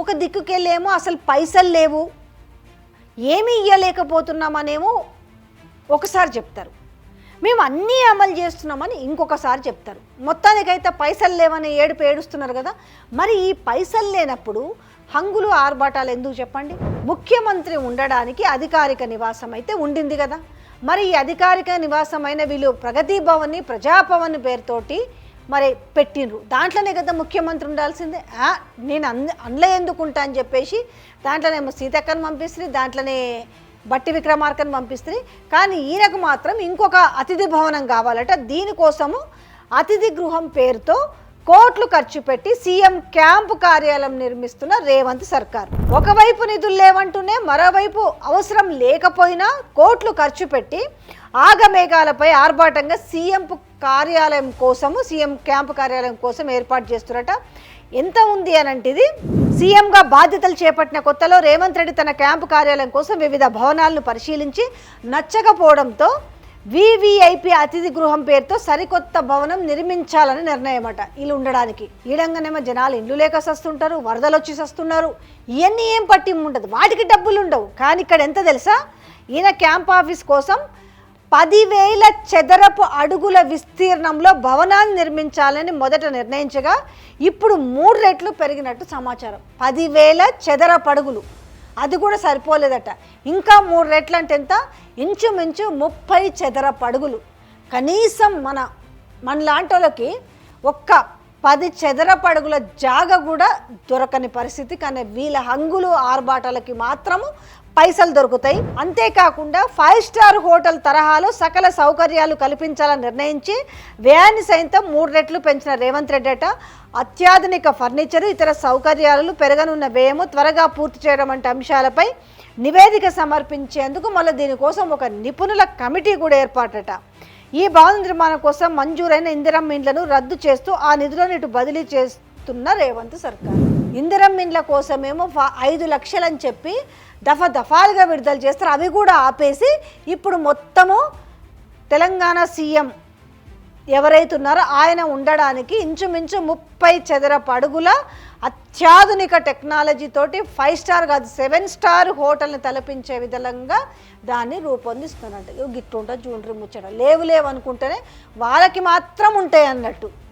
ఒక దిక్కుకెళ్ళేమో అసలు పైసలు లేవు. ఏమీ ఇయ్యలేకపోతున్నామనేమో ఒకసారి చెప్తారు. మేము అన్నీ అమలు చేస్తున్నామని ఇంకొకసారి చెప్తారు. మొత్తానికైతే పైసలు లేవని ఏడుపు ఏడుస్తున్నారు కదా మరి ఈ పైసలు లేనప్పుడు హంగులు ఆర్భాటాలు ఎందుకు చెప్పండి? ముఖ్యమంత్రి ఉండడానికి అధికారిక నివాసం అయితే ఉండింది కదా. మరి ఈ అధికారిక నివాసమైన వీళ్ళు ప్రగతి భవన్ని ప్రజాభవన్ పేరుతోటి మరి పెట్టిండ్రు. దాంట్లోనే కదా ముఖ్యమంత్రి ఉండాల్సిందే. నేను అన్ అందులో ఎందుకు ఉంటా అని చెప్పేసి దాంట్లోనేమో సీతక్కను పంపిస్తుంది దాంట్లోనే బట్టి విక్రమార్కను పంపిస్తుంది కానీ ఈయనకు మాత్రం ఇంకొక అతిథి భవనం కావాలట. దీనికోసము అతిథి గృహం పేరుతో కోట్లు ఖర్చు పెట్టి సీఎం క్యాంపు కార్యాలయం నిర్మిస్తున్న రేవంత్ సర్కార్. ఒకవైపు నిధులు లేవంటూనే మరోవైపు అవసరం లేకపోయినా కోట్లు ఖర్చు పెట్టి ఆగమేఘాలపై ఆర్భాటంగా సీఎంపు కార్యాలయం కోసము సీఎం క్యాంపు కార్యాలయం కోసం ఏర్పాటు చేస్తున్నట. ఎంత ఉంది అని అంటే ఇది సీఎంగా బాధ్యతలు చేపట్టిన కొత్తలో రేవంత్ రెడ్డి తన క్యాంపు కార్యాలయం కోసం వివిధ భవనాలను పరిశీలించి నచ్చకపోవడంతో వివిఐపి అతిథి గృహం పేరుతో సరికొత్త భవనం నిర్మించాలని నిర్ణయం అట ఇల్లు ఉండడానికి ఈడంగానేమో జనాలు ఇల్లు లేక సస్తుంటారు వరదలు వచ్చి సస్తున్నారు. ఇవన్నీ ఏం పట్టి ఉండదు. వాటికి డబ్బులు ఉండవు కానీ ఇక్కడ ఎంత తెలుసా? ఈయన క్యాంప్ ఆఫీస్ కోసం పదివేల చదరపు అడుగుల విస్తీర్ణంలో భవనాలు నిర్మించాలని మొదట నిర్ణయించగా ఇప్పుడు మూడు రెట్లు పెరిగినట్టు సమాచారం. పదివేల చదరపు అడుగులు. అది కూడా సరిపోలేదట. ఇంకా మూడు రెట్లు అంటే ఎంత? ఇంచుమించు ముప్పై చదరపు అడుగులు. కనీసం మన మన లాంటి వాళ్ళకి ఒక్క పది చెదరపడుగుల జాగ కూడా దొరకని పరిస్థితి కానీ వీళ్ళ హంగులు ఆర్భాటాలకి మాత్రము పైసలు దొరుకుతాయి. అంతేకాకుండా ఫైవ్ స్టార్ హోటల్ తరహాలో సకల సౌకర్యాలు కల్పించాలని నిర్ణయించి వ్యయాన్ని సైతం మూడు రెట్లు పెంచిన రేవంత్ రెడ్డి అట. అత్యాధునిక ఫర్నిచర్ ఇతర సౌకర్యాలు పెరగనున్న వ్యయము త్వరగా పూర్తి చేయడం వంటి అంశాలపై నివేదిక సమర్పించేందుకు మళ్ళీ దీనికోసం ఒక నిపుణుల కమిటీ కూడా ఏర్పాటట. ఈ భవన నిర్మాణం కోసం మంజూరైన ఇందిరమ్మ ఇండ్లను రద్దు చేస్తూ ఆ నిధులను ఇటు బదిలీ చేస్తున్న రేవంత్ సర్కార్. ఇందిరమ్మ ఇండ్ల కోసమేమో ఐదు లక్షలని చెప్పి దఫా దఫాలుగా విడుదల చేస్తారు. అవి కూడా ఆపేసి ఇప్పుడు మొత్తము తెలంగాణ సీఎం ఎవరైతే ఉన్నారో ఆయన ఉండడానికి ఇంచుమించు ముప్పై చదరపు అడుగుల అత్యాధునిక టెక్నాలజీ తోటి ఫైవ్ స్టార్ కాదు సెవెన్ స్టార్ హోటల్ని తలపించే విధంగా దాన్ని రూపొందిస్తున్నట్టు. గిట్టుంటా చూడండి ముచ్చట. లేవు లేవు అనుకుంటేనే వాళ్ళకి మాత్రం ఉంటాయి అన్నట్టు.